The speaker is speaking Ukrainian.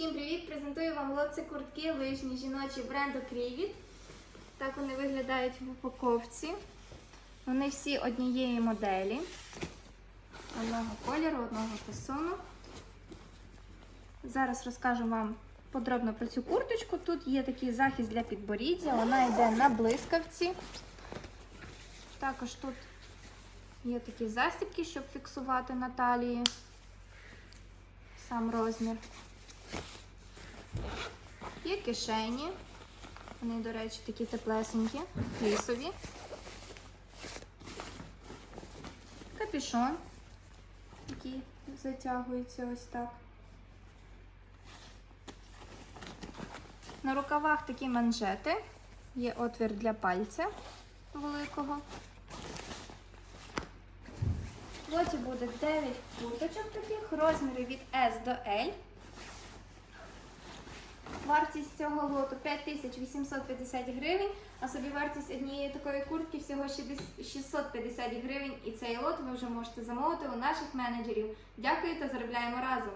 Всім привіт! Презентую вам лоци куртки лижні жіночі бренду Крівіт. Так вони виглядають в упаковці. Вони всі однієї моделі, одного кольору, одного фасону. Зараз розкажу вам подробно про цю курточку. Тут є такий захист для підборіддя, вона йде на блискавці. Також тут є такі застібки, щоб фіксувати на талії сам розмір. Є кишені. Вони, до речі, такі теплесенькі, флісові. Капюшон, який затягується ось так. На рукавах такі манжети. Є отвір для пальця великого. В лоті буде 9 курточок таких, розміри від S до L. Вартість цього лоту 5850 гривень, а собі вартість однієї такої куртки всього 650 гривень. І цей лот ви вже можете замовити у наших менеджерів. Дякую та заробляємо разом!